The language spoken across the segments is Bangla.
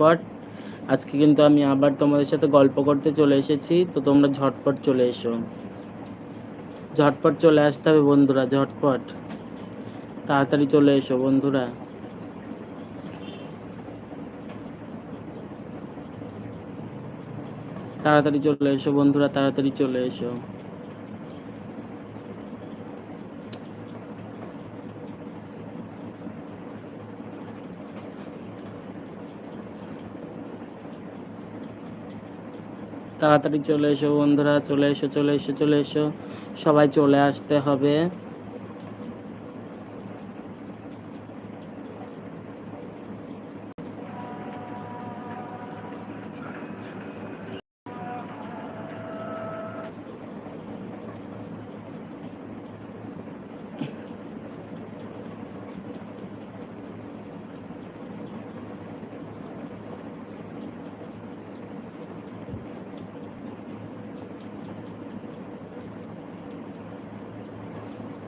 ঝটপট আজকে কিন্তু আমি আবার তোমাদের সাথে গল্প করতে চলে এসেছি, তো তোমরা ঝটপট চলে এসো। ঝটপট চলে আসতে হবে বন্ধুরা, ঝটপট। তাড়াতাড়ি চলে এসো বন্ধুরা। তাড়াতাড়ি চলে এসো বন্ধুরা, তাড়াতাড়ি চলে এসো। তাড়াতাড়ি চলে এসো বন্ধুরা চলে এসো চলে এসো চলে এসো। সবাই চলে আসতে হবে।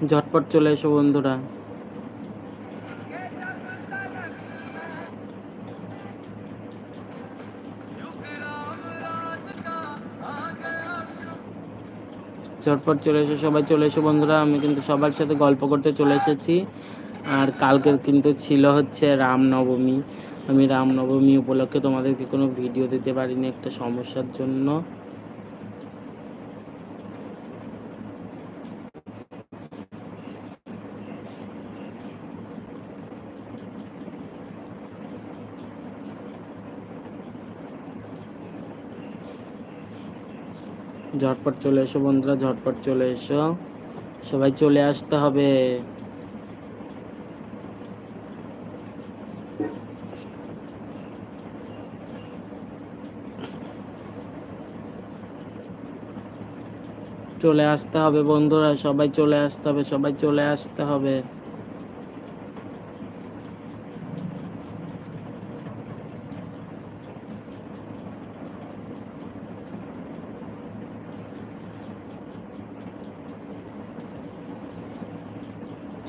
ঝটপট চলে এসো বন্ধুরা। ঝটপট চলে এসো, সবাই চলে এসো বন্ধুরা। আমি কিন্তু সবার সাথে গল্প করতে চলে এসেছি। আর কালকের কিন্তু ছিল হচ্ছে রামনবমী। আমি রামনবমী উপলক্ষে তোমাদেরকে কোনো ভিডিও দিতে পারিনি একটা সমস্যার জন্য। ঝটপট চলে এসো বন্ধুরা, ঝটপট চলে এসো। সবাই চলে আসতে হবে। চলে আসতে হবে বন্ধুরা, সবাই চলে আসতে হবে, সবাই চলে আসতে হবে।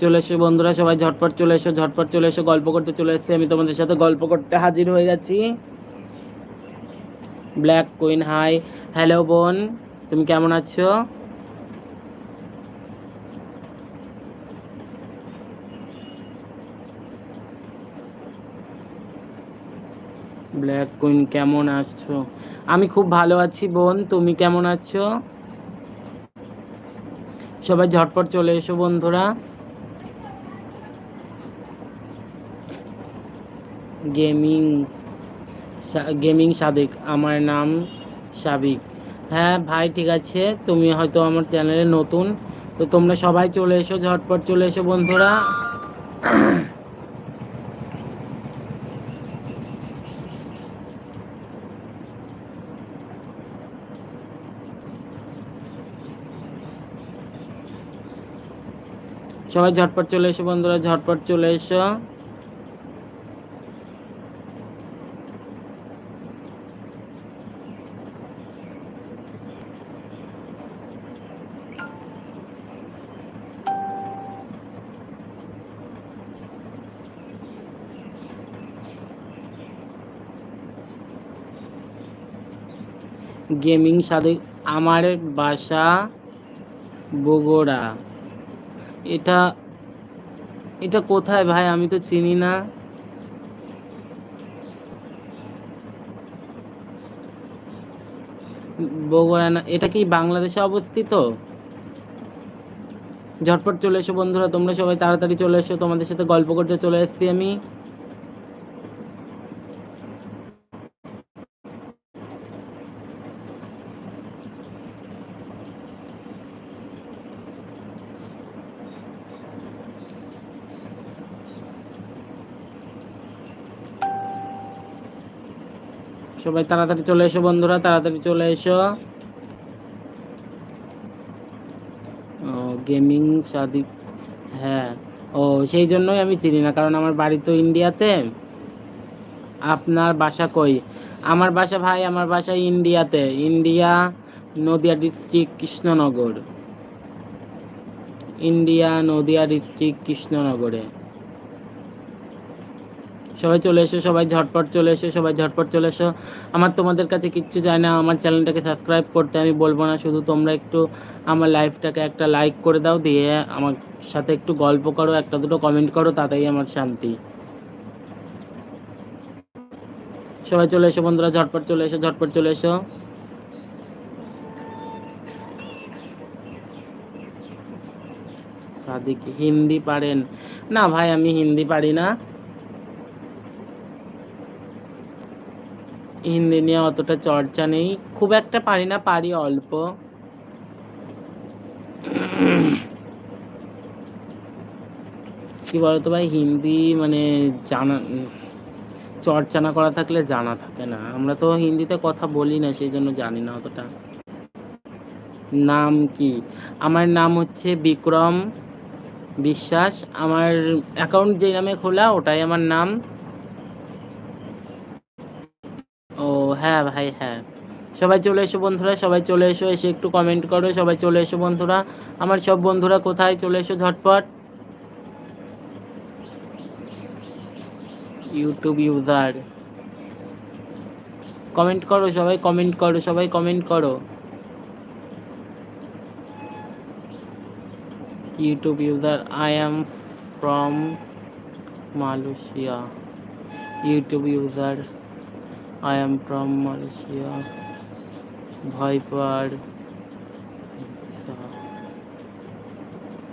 চলে এসো বন্ধুরা, সবাই ঝটপট চলে এসো, ঝটপট চলে এসো, গল্প করতে চলে এসেছি। আমি তোমাদের সাথে গল্প করতে হাজির হয়ে গেছি। ব্ল্যাক কুইন হাই হ্যালো বোন, তুমি কেমন আছো? ব্ল্যাক কুইন কেমন আছো? আমি খুব ভালো আছি, বোন, তুমি কেমন আছো? সবাই ঝটপট চলে এসো, বন্ধুরা। Gaming gaming Sabik. আমার নাম সাবিক। হ্যাঁ ভাই, ঠিক আছে। তুমি হয়তো আমার চ্যানেলে নতুন। তো তোমরা সবাই চলে এসো, ঝটপট চলে এসো বন্ধুরা। সবাই ঝটপট চলে এসো বন্ধুরা, ঝটপট চলে এসো। গেমিং সাদে আমার বাসা বগুড়া। এটা এটা কোথায় ভাই? আমি তো চিনি না। বগুড়া না, এটা কি বাংলাদেশে অবস্থিত? ঝটপট চলে এসো বন্ধুরা, তোমরা সবাই তাড়াতাড়ি চলে এসো। তোমাদের সাথে গল্প করতে চলে এসেছি আমি। সবাই তাড়াতাড়ি চলে এসো বন্ধুরা, তাড়াতাড়ি চলে এসো। ও গেমিং সাদিক হ্যাঁ। ও, সেই জন্যই আমি চিনি না, কারণ আমার বাড়ি তো ইন্ডিয়াতে। আপনার বাসা কই? আমার বাসা ভাই, আমার বাসা ইন্ডিয়াতে, India Nadia district Krishnanagar. India Nadia district কৃষ্ণনগরে। সবাই চলে এসো, সবাই ঝটপট চলে এসো, সবাই ঝটপট চলে এসো। আমার তোমাদের কাছে কিচ্ছু চাই না, আমার চ্যানেলটাকে সাবস্ক্রাইব করতে আমি বলব না, শুধু তোমরা একটু আমার লাইফটাকে একটা লাইক করে দাও, দিয়ে আমার সাথে একটু গল্প করো, একটা দুটো কমেন্ট করো, তাতেই আমার শান্তি। সবাই চলে এসো বন্ধুরা, ঝটপট চলে এসো, ঝটপট চলে এসো। সাদিক হিন্দি পারেন। না ভাই, আমি হিন্দি পারি না। হিন্দি নিয়ে অতটা চর্চা নেই। খুব একটা পারি না, পারি অল্প। কি বলতো ভাই, হিন্দি মানে জানা, চর্চা না করা থাকলে জানা থাকে না। আমরা তো হিন্দিতে কথা বলি না, সেই জন্য জানি না অতটা। নাম কি? আমার নাম হচ্ছে বিক্রম বিশ্বাস। আমার অ্যাকাউন্ট যে নামে খোলা, ওটাই আমার নাম ও হ্যাঁ ভাই হ্যাঁ। সবাই চলে এসো বন্ধুরা, সবাই চলে এসো, এসে একটু কমেন্ট করো, সবাই চলে এসো বন্ধুরা। আমার সব বন্ধুরা কোথায়? চলে এসো ঝটপট। ইউটিউব ইউজার কমেন্ট করো সবাই কমেন্ট করো, সবাই কমেন্ট করো। YouTube user I am from Malaysia YouTube user I am from Malaysia viper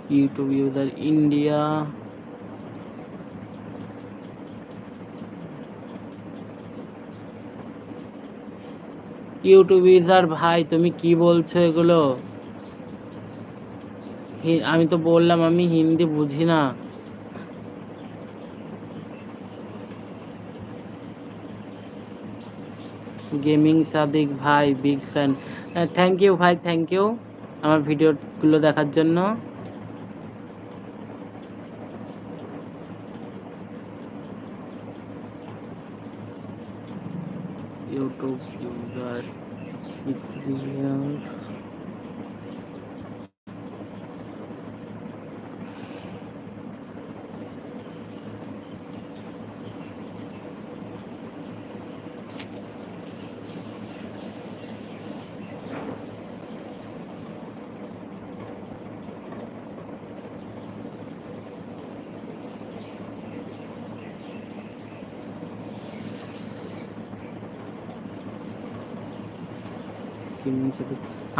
YouTube user India YouTube user ভাই, তুমি কি বলছো এগুলো? আমি তো বললাম, আমি হিন্দি বুঝি না। গেমিং সাদিক ভাই বিগ ফ্যান থ্যাংক ইউ ভাই থ্যাংক ইউ আমার ভিডিওগুলো দেখার জন্য। ইউটিউব ইউজার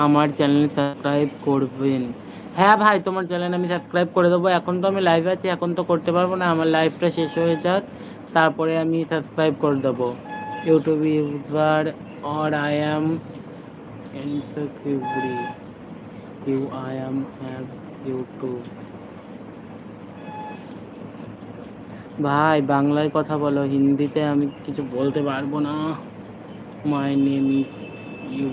আমার চ্যানেল সাবস্ক্রাইব করবেন। হ্যাঁ ভাই, তোমার চ্যানেল আমি সাবস্ক্রাইব করে দেবো। এখন তো আমি লাইভ আছি, এখন তো করতে পারব না। আমার লাইভটা শেষ হয়ে যাক, তারপরে আমি সাবস্ক্রাইব করে দেবো। YouTube user or I am you I am have YouTube ভাই, বাংলায় কথা বলো। হিন্দিতে আমি কিছু বলতে পারব না। মাই নেম ইউ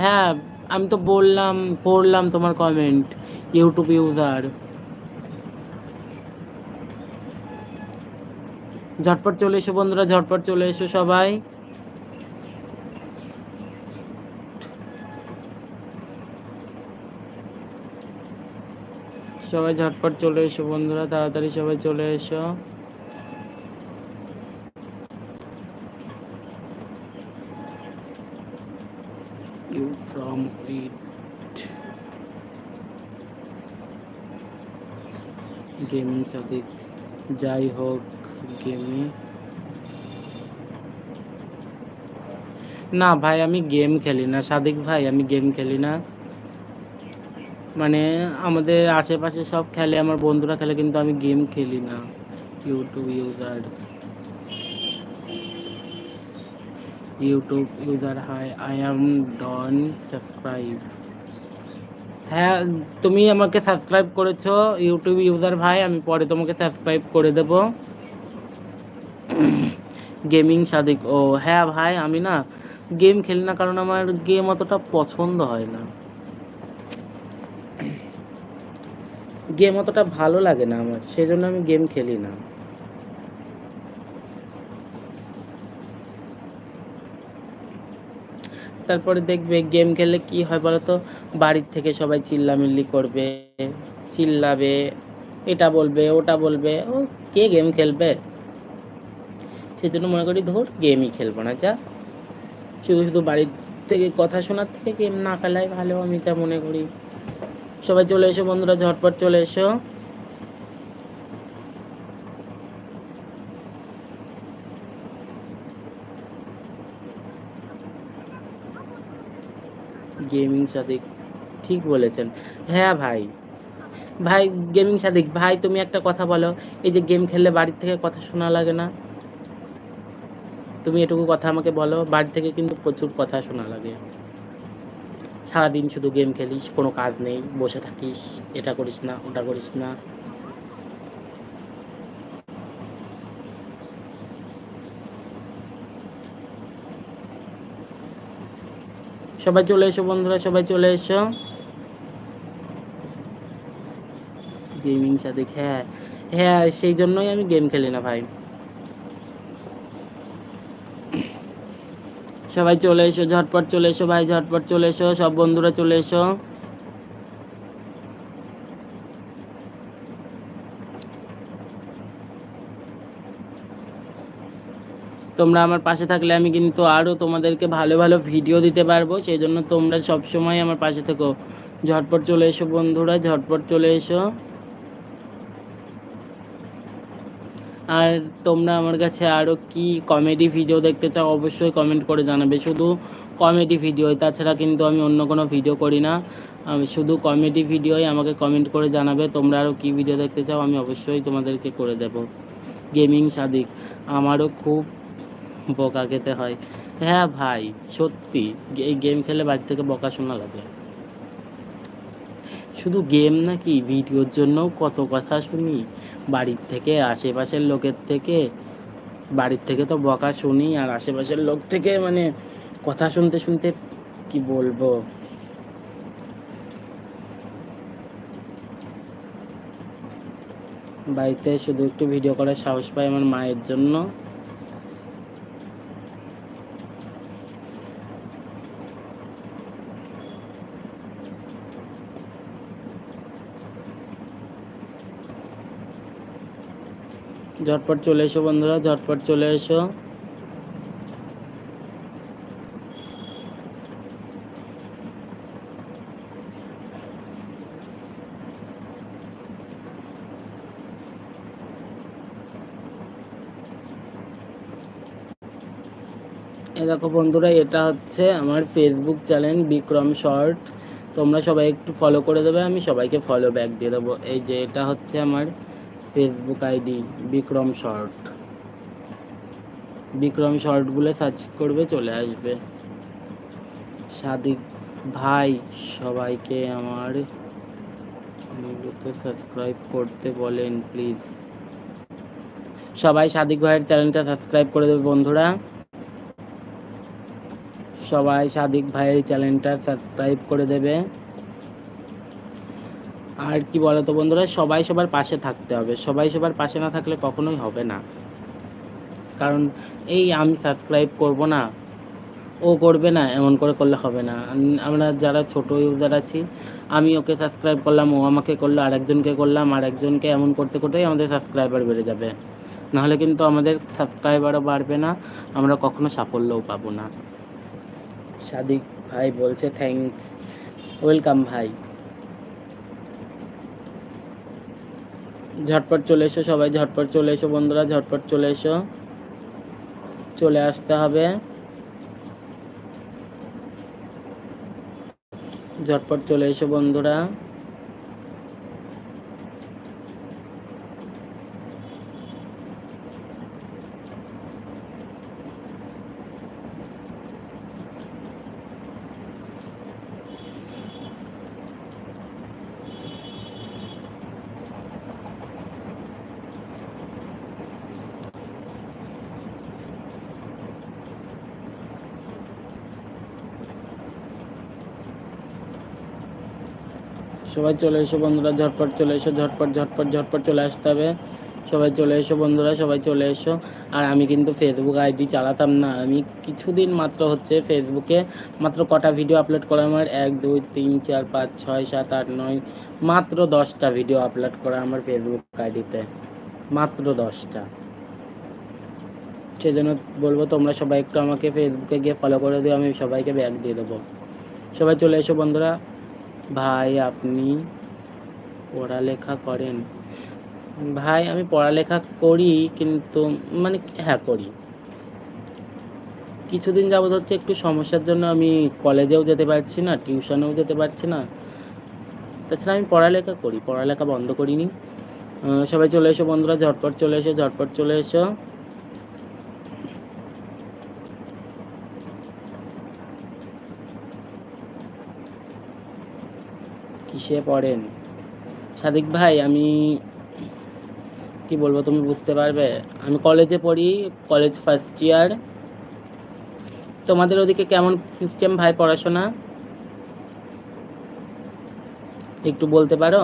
হ্যাঁ আমি তো বললাম, পড়লাম তোমার কমেন্ট ইউটিউব ইউজার ঝটপট চলে এসো বন্ধুরা, ঝটপট চলে এসো সবাই। সবাই ঝটপট চলে এসো বন্ধুরা, তাড়াতাড়ি সবাই চলে এসো। You from it. Gaming Sadik যাই হোক গেমে না ভাই, আমি গেম খেলি না। সাদিক ভাই, আমি গেম খেলি না। মানে আমাদের আশেপাশে সব খেলে, আমার বন্ধুরা খেলে, কিন্তু আমি গেম খেলি না। YouTube user YouTube user hi I am Don subscribe হ্যাঁ তুমি আমাকে সাবস্ক্রাইব করেছ ইউটিউব ইউজার ভাই, আমি পরে তোমাকে সাবস্ক্রাইব করে দেব। গেমিং সাদিক, ও হ্যাঁ ভাই, আমি না গেম খেলি না কারণ আমার গেম অতটা পছন্দ হয় না। গেম অতটা ভালো লাগে না আমার, সেজন্য আমি গেম খেলি না। তারপরে দেখবে গেম খেললে কি হয় বলো তো বাড়ির থেকে সবাই চিল্লামিল্লি করবে, চিল্লাবে, এটা বলবে, ওটা বলবে। ও কে গেম খেলবে? সেই জন্য মনে করি ধর গেমই খেলব না, যা। শুধু শুধু বাড়ির থেকে কথা শোনার থেকে গেম না খেলাই ভালো আমি তা মনে করি। সবাই চলে এসো বন্ধুরা, ঝটপট চলে এসো। গেমিং সাদিক, ঠিক বলেছেন। হ্যাঁ ভাই ভাই গেমিং সাদিক, ভাই তুমি একটা কথা বলো, এই যে গেম খেললে বাড়ির থেকে কথা শোনা লাগে না? তুমি এটুকু কথা আমাকে বলো, বাড়ি থেকে কিন্তু প্রচুর কথা শোনা লাগে। সারাদিন শুধু গেম খেলিস, কোনো কাজ নেই, বসে থাকিস, এটা করিস না, ওটা করিস না। সবাই চলে এসো বন্ধুরা, সবাই চলে এসো। গেমিং সাথে হ্যাঁ হ্যাঁ সেই জন্যই আমি গেম খেলি না ভাই। সবাই চলে এসো, ঝটপট চলে এসো ভাই, ঝটপট চলে এসো, সব বন্ধুরা চলে এসো। তোমরা আমার পাশে থাকলে আমি কিন্তু আরও তোমাদেরকে ভালো ভালো ভিডিও দিতে পারব। সেই জন্য তোমরা সব সময় আমার পাশে থেকো। ঝটপট চলে এসো বন্ধুরা, ঝটপট চলে এসো। আর তোমরা আমার কাছে আরও কি কমেডি ভিডিও দেখতে চাও অবশ্যই কমেন্ট করে জানাবে। শুধু কমেডি ভিডিও তাছাড়া কিন্তু আমি অন্য কোনো ভিডিও করি না। শুধু কমেডি ভিডিওই আমাকে কমেন্ট করে জানাবে, তোমরা আরও কী ভিডিও দেখতে চাও আমি অবশ্যই তোমাদেরকে করে দেব। গেমিং সাদিক, আমারও খুব বকা খেতে হয়। হ্যাঁ ভাই, সত্যি এই গেম খেলে বাড়ি থেকে বকা শোনা লাগে। শুধু গেম নাকি? ভিডিওর জন্যও কত কথা শুনি। বাড়ির থেকে, আশেপাশের লোকের থেকে। বাড়ির থেকে তো বকা শুনি, আর আশেপাশের লোক থেকে মানে কথা শুনতে শুনতে কি বলব? বাড়িতে শুধু একটু ভিডিও করার সাহস পাই আমার মায়ের জন্য। ঝটপট চলে এসো বন্ধুরা, ঝটপট চলে এসো। দেখো বন্ধুরা, এটা হচ্ছে আমার ফেসবুক চ্যানেল বিক্রম শর্ট। তোমরা সবাই একটু ফলো করে দেবে, আমি সবাইকে ফলো ব্যাক দিয়ে দেবো। এই যে এটা হচ্ছে আমার Facebook ID Bikram short Bikram short বলে সার্চ করবে, চলে আসবে। সাদিক ভাই, সবাইকে আমার সাবস্ক্রাইব করতে বলেন প্লিজ সবাই সাদিক ভাইয়ের চ্যানেলটা সাবস্ক্রাইব করে দেবে, বন্ধুরা। সবাই সাদিক ভাইয়ের চ্যানেলটা সাবস্ক্রাইব করে দেবে। আর কি বলতো বন্ধুরা, সবাই সবার পাশে থাকতে হবে। সবাই সবার পাশে না থাকলে কখনোই হবে না। কারণ এই আমি সাবস্ক্রাইব করব না, ও করবে না, এমন করে করলে হবে না। আমরা যারা ছোট ইউজার আছি, আমি ওকে সাবস্ক্রাইব করলাম, ও আমাকে করল, আরেকজনকে করলাম, আরেকজনকে এমন করতে করতেই আমাদের সাবস্ক্রাইবার বেড়ে যাবে। নাহলে কিন্তু আমাদের সাবস্ক্রাইবারও বাড়বে না, আমরা কখনো সাফল্যও পাবো না। সাদিক ভাই বলছে থ্যাংকস ওয়েলকাম ভাই। ঝটপট চলে এসো সবাই, ঝটপট চলে এসো বন্ধুরা, ঝটপট চলে এসো। চলে আসতে হবে। ঝটপট চলে এসো বন্ধুরা। সবাই চলে এসো বন্ধুরা, ঝটপট চলে এসো, ঝটপট ঝটপট ঝটপট চলে আসতে হবে। সবাই চলে এসো বন্ধুরা, সবাই চলে এসো। আর আমি কিন্তু ফেসবুক আইডি চালাতাম না, আমি কিছুদিন মাত্র হচ্ছে ফেসবুকে মাত্র কটা ভিডিও আপলোড করা আমার, এক, দুই, তিন, চার, পাঁচ, ছয়, সাত, আট, নয়, মাত্র দশটা ভিডিও আপলোড করা আমার ফেসবুক আইডিতে মাত্র দশটা। সেজন্য বলব তোমরা সবাই একটু আমাকে ফেসবুকে গিয়ে ফলো করে দিও, আমি সবাইকে ব্যাগ দিয়ে দেবো। সবাই চলে এসো বন্ধুরা। ভাই, আপনি পড়ালেখা করেন। ভাই, আমি পড়ালেখা করি, কিন্তু মানে হ্যাঁ করি। কিছুদিন যাবত হচ্ছে একটু সমস্যার জন্য আমি কলেজেও যেতে পারছি না, টিউশনেও যেতে পারছি না। তাছাড়া আমি পড়ালেখা করি, পড়ালেখা বন্ধ করিনি। সবাই চলে এসো বন্ধুরা, ঝটপট চলে এসো, ঝটপট চলে এসো। কিসে পড়েন। সাদিক ভাই, আমি কি বলব তুমি বুঝতে পারবে? আমি কলেজে পড়ি কলেজ ফার্স্ট ইয়ার তোমাদের ওদিকে কেমন সিস্টেম ভাই পড়াশোনা? একটু বলতে পারো?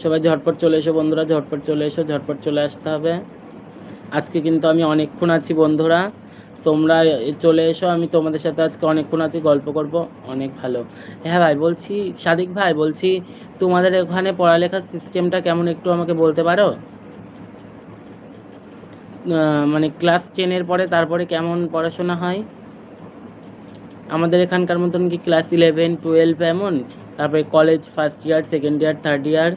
সবাই ঝটপট চলে এসো বন্ধুরা, ঝটপট চলে এসো, ঝটপট চলে আসতে হবে। আজকে কিন্তু আমি অনেকক্ষণ আছি বন্ধুরা। তোমরা চলে এসো, আমি তোমাদের সাথে আজকে অনেকক্ষণ আছি, গল্প করব, অনেক ভালো। হ্যাঁ ভাই, বলছি, সাদিক ভাই, বলছি তোমাদের ওখানে পড়ালেখার সিস্টেমটা কেমন একটু আমাকে বলতে পারো? মানে ক্লাস টেনের পরে তারপরে কেমন পড়াশোনা হয়? আমাদের এখানকার মতন কি ক্লাস ইলেভেন টুয়েলভ এমন? তারপরে college first year second year third year